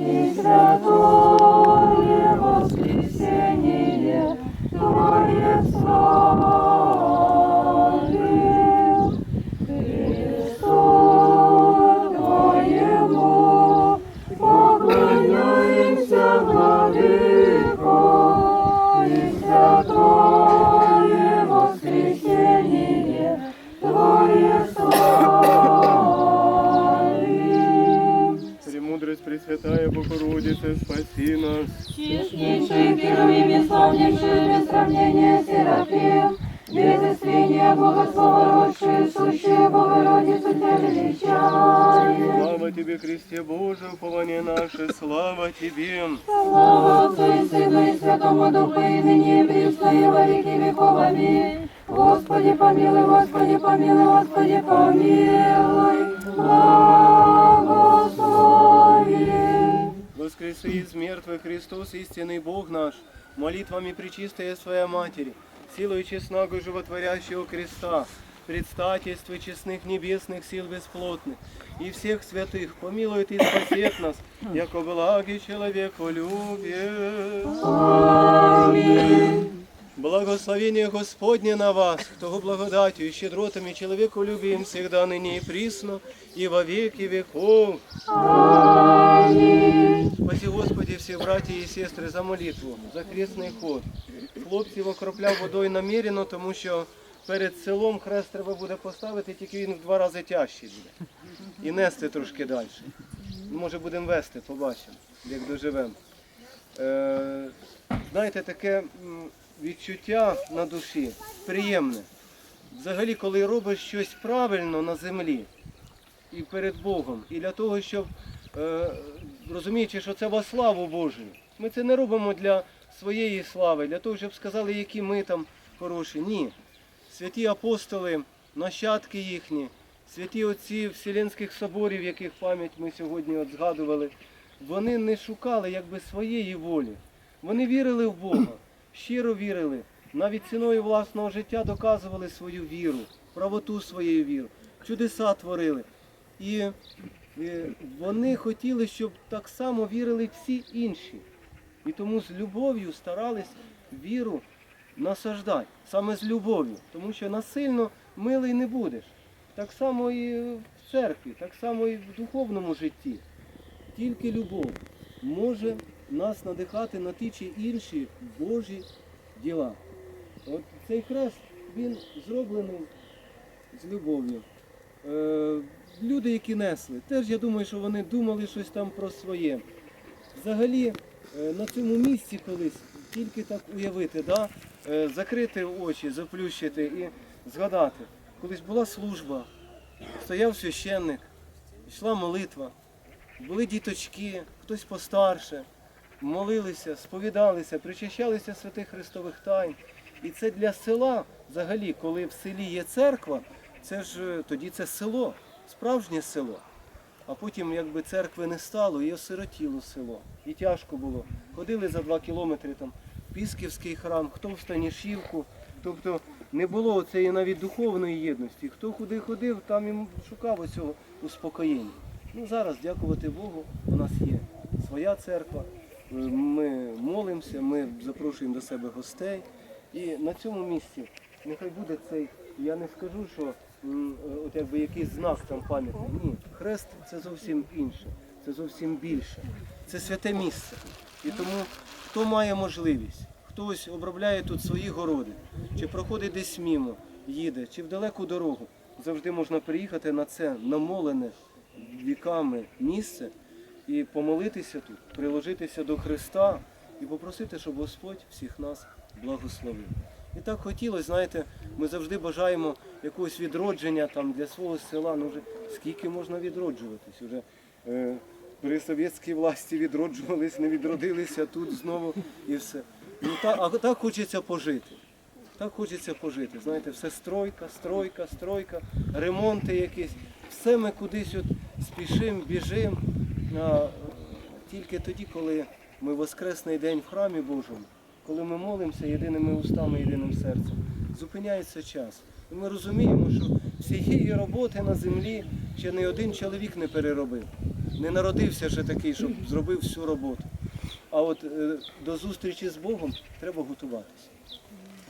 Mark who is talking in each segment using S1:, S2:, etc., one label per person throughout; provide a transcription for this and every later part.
S1: и святое
S2: Пресвятая Богородица, спаси нас.
S1: Честнейший первым и славнейший без сравнения Серафим, без искрения Бога Слова родший, сущая Богородицу Тебя величаем.
S2: Слава Тебе, Христе Боже, упование наше, слава Тебе.
S1: Слава Отцу и Сыну и Святому Духу, и ныне и присно, и во веки веков. Аминь. Господи помилуй, Господи помилуй, Господи помилуй. Благослови.
S2: Воскреси из мертвых Христос, истинный Бог наш, молитвами Пречистая Своя Матери, силой честного животворящего креста, предстательства честных небесных сил бесплотных и всех святых, помилует и спасет нас, яко благи человеку любит.
S1: Аминь.
S2: Благословение Господне на вас, того благодатью и щедротами человеку любим всегда ныне и присно, и во веки веков.
S1: Аминь.
S2: Спаси Господи всі браті і сестри за молитву, за хресний ход. Хлопців окропляв водою намірено, тому що перед селом хрест треба буде поставити, тільки він в два рази тяжчий буде. І нести трошки далі. Може будемо вести, побачимо, як доживемо. Е, знаєте, таке відчуття на душі приємне. Взагалі, коли робиш щось правильно на землі, і перед Богом. І для того, щоб е, розуміючи, що це во славу Божою. Ми це не робимо для своєї слави, для того, щоб сказали, які ми там хороші. Ні. Святі апостоли, нащадки їхні, святі отці Вселенських соборів, яких пам'ять ми сьогодні от згадували, вони не шукали якби своєї волі. Вони вірили в Бога, щиро вірили, навіть ціною власного життя доказували свою віру, правоту своєї віри, чудеса творили. І е, вони хотіли, щоб так само вірили всі інші. І тому з любов'ю старались віру насаждати, саме з любов'ю, тому що насильно милий не будеш. Так само і в церкві, так само і в духовному житті. Тільки любов може нас надихати на ті чи інші Божі діла. От цей хрест, він зроблений з любов'ю. Е, люди, які несли, теж я думаю, що вони думали щось там про своє. Взагалі, е, на цьому місці колись тільки так уявити, да? е, закрити очі, заплющити і згадати. Колись була служба, стояв священник, йшла молитва, були діточки, хтось постарше, молилися, сповідалися, причащалися святих Христових тайн. І це для села, взагалі, коли в селі є церква, це ж е, тоді це село, справжнє село. А потім, якби церкви не стало, і осиротіло село. І тяжко було. Ходили за два кілометри там Пісківський храм, хто в Станішівку. Тобто не було цієї навіть духовної єдності. Хто куди ходив, там і шукав оцього успокоєння. Ну зараз, дякувати Богу, у нас є своя церква. Ми молимося, ми запрошуємо до себе гостей. І на цьому місці нехай буде цей, я не скажу, що от якби якийсь знак там пам'ятний. Ні, хрест це зовсім інше, це зовсім більше. Це святе місце. І тому хто має можливість, хтось обробляє тут свої городи, чи проходить десь мімо, їде, чи в далеку дорогу, завжди можна приїхати на це намолене віками місце і помолитися тут, приложитися до Христа і попросити, щоб Господь всіх нас благословив. І так хотілося, знаєте, ми завжди бажаємо якогось відродження там для свого села. Ну вже скільки можна відроджуватись? Уже е, при совєтській власті відроджувались, не відродилися тут знову і все. Ну так, а так хочеться пожити. Так хочеться пожити. Знаєте, все стройка, стройка, стройка, ремонти якісь. Все ми кудись от спішимо, біжимо. Тільки тоді, коли ми воскресний день в храмі Божому, коли ми молимося єдиними устами, єдиним серцем, зупиняється час. І ми розуміємо, що всієї роботи на землі ще не один чоловік не переробив. не народився ще такий, щоб зробив всю роботу. А от е, до зустрічі з Богом треба готуватися.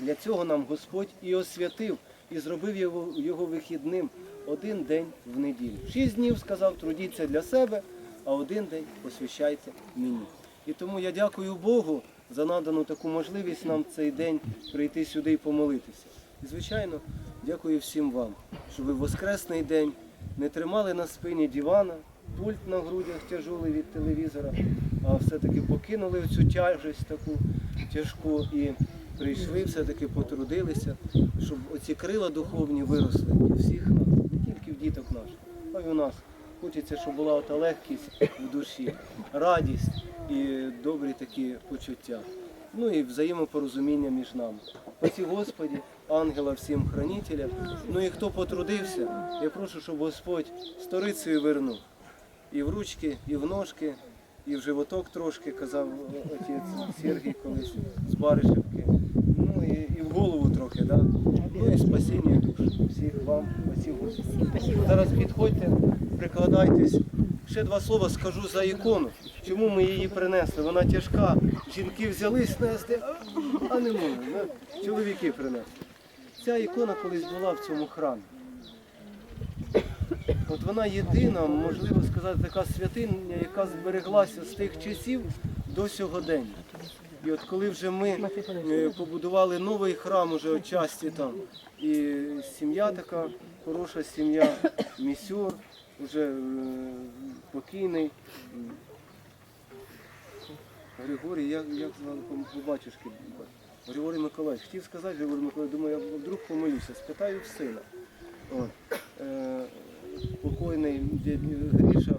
S2: Для цього нам Господь і освятив, і зробив його, його вихідним один день в неділю. Шість днів сказав, трудіться для себе, а один день посвящайте мені. І тому я дякую Богу за надану таку можливість нам цей день прийти сюди і помолитися. І, звичайно, дякую всім вам, що ви в воскресний день не тримали на спині дивана, пульт на грудях тяжулий від телевізора, а все-таки покинули цю тяжесть таку тяжку і прийшли, все-таки потрудилися, щоб оці крила духовні виросли у всіх нас, не тільки в діток наших, а й у нас. Хочеться, щоб була ота легкість в душі, радість і добрі такі почуття. Ну і взаємопорозуміння між нами. Спасі Господі, ангела всім хранителя. Ну і хто потрудився, я прошу, щоб Господь сторицею вернув. І в ручки, і в ножки, і в животок трошки, казав отець Сергій колись з Баришівки. Ну і, і в голову трохи, да? Ну і спасіння душ. Всіх вам, Господи. Зараз підходьте, прикладайтесь. Ще два слова скажу за ікону. Чому ми її принесли? Вона тяжка. Жінки взялись нести, а не можна. Чоловіки принесли. Ця ікона колись була в цьому храмі. От вона єдина, можливо сказати, така святиня, яка збереглася з тих часів до сьогодення. І от коли вже ми е, побудували новий храм уже отчасті там, і сім'я така, хороша сім'я, місюр, вже е, покійний. Григорій, як, як звали по батюшки? Григорій Миколаївич. Хотів сказати, Григорій Миколаївич, думаю, я вдруг помилюся, спитаю в сина. От. Е, покойний Гріша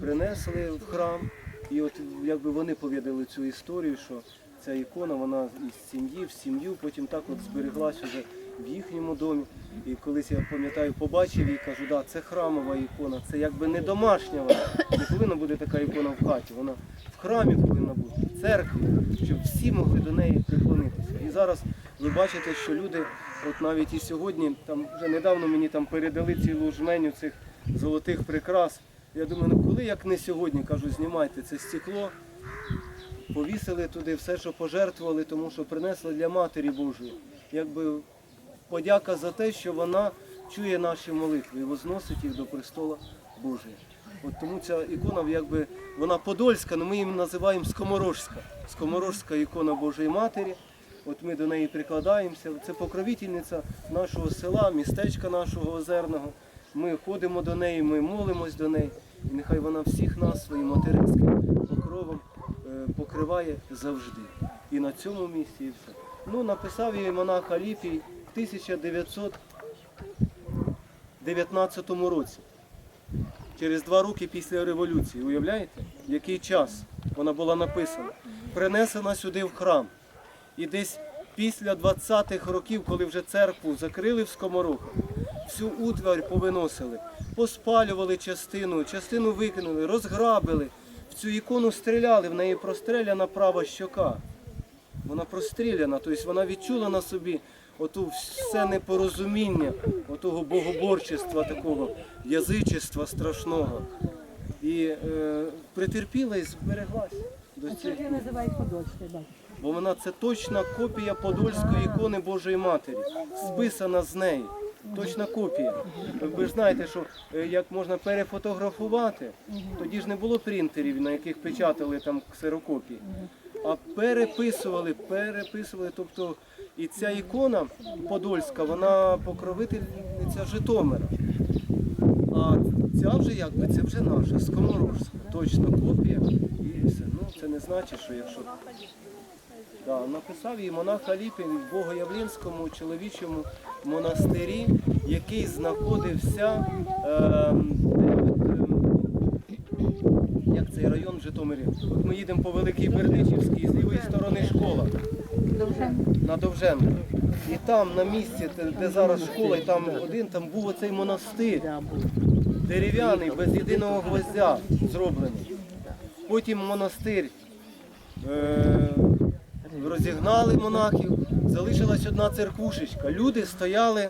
S2: принесли в храм, і от якби вони повідали цю історію, що ця ікона, вона із сім'ї в сім'ю, потім так от збереглась уже в їхньому домі. І колись я пам'ятаю, побачив і кажу, да, це храмова ікона, це якби не домашня вона. Не повинна бути така ікона в хаті. Вона в храмі повинна бути, в церкві, щоб всі могли до неї приклонитися. І зараз ви бачите, що люди, от навіть і сьогодні, там вже недавно мені там передали цілу жменю цих золотих прикрас. Я думаю, ну коли як не сьогодні, кажу, знімайте це стекло, повісили туди все, що пожертвували, тому що принесли для Матері Божої. Якби подяка за те, що вона чує наші молитви і возносить їх до престола Божого. От тому ця ікона, якби вона подольська, але ми її називаємо скоморожська. Скоморожська ікона Божої Матері. От ми до неї прикладаємося. Це покровительниця нашого села, містечка нашого озерного. Ми ходимо до неї, ми молимось до неї. І нехай вона всіх нас своїм материнським покровом е, покриває завжди. І на цьому місці, і все. Ну, написав її монах Аліпій в 1919 році. Через два роки після революції. Уявляєте, який час вона була написана? Принесена сюди в храм. І десь після 20-х років, коли вже церкву закрили в скоморохах, всю утварь повиносили, поспалювали частину, частину викинули, розграбили. В цю ікону стріляли, в неї простреляна права щока. Вона простріляна, тобто вона відчула на собі оту все непорозуміння, отого богоборчества такого, язичества страшного. І е, притерпіла і збереглася до
S3: бачите?
S2: Бо вона це точна копія Подольської ікони Божої Матері, списана з неї. Точна копія. Ви ж знаєте, що е, як можна перефотографувати, тоді ж не було принтерів, на яких печатали там ксерокопії. А переписували, переписували. Тобто і ця ікона Подольська, вона покровительниця Житомира. А ця вже якби це вже наша, скоморожська, точна копія. І все. Ну це не значить, що якщо. Да, написав її монах Аліпін в Богоявленському чоловічому монастирі, який знаходився е, як цей район в Житомирі. От ми їдемо по Великій Бердичівській, з лівої сторони школа на Довженка. І там на місці, де- де зараз школа, і там один, там був оцей монастир. Дерев'яний, без єдиного гвоздя зроблений. Потім монастир е, розігнали монахів, залишилась одна церквушечка. Люди стояли,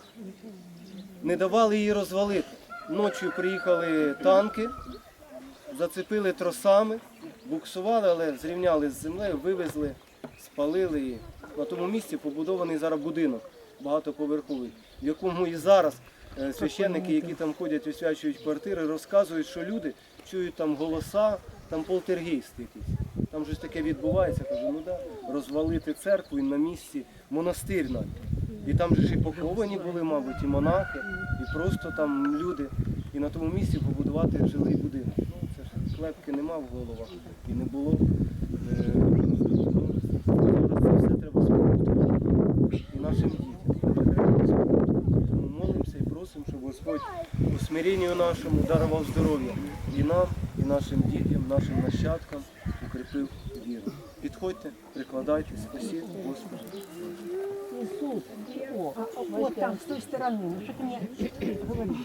S2: не давали її розвалити. Ночі приїхали танки, зацепили тросами, буксували, але зрівняли з землею, вивезли, спалили і на тому місці побудований зараз будинок багатоповерховий, в якому і зараз е, священники, які там ходять, освячують квартири, розказують, що люди чують там голоса, там полтергейст якийсь. Там щось таке відбувається, кажу, ну да, розвалити церкву і на місці монастир навіть. І там же ж і поховані були, мабуть, і монахи, і просто там люди. І на тому місці побудувати жилий будинок. Ну, це ж клепки нема в головах і не було. Е, Зараз це все треба спробувати. І нашим дітям. молимося і просимо, щоб Господь у смиренню нашому дарував здоров'я і нам, і нашим дітям, нашим нащадкам укріпив віру. Підходьте, прикладайтесь, спасіть Господа.
S3: Иисус, о, вот там, с той стороны, что ты мне говоришь?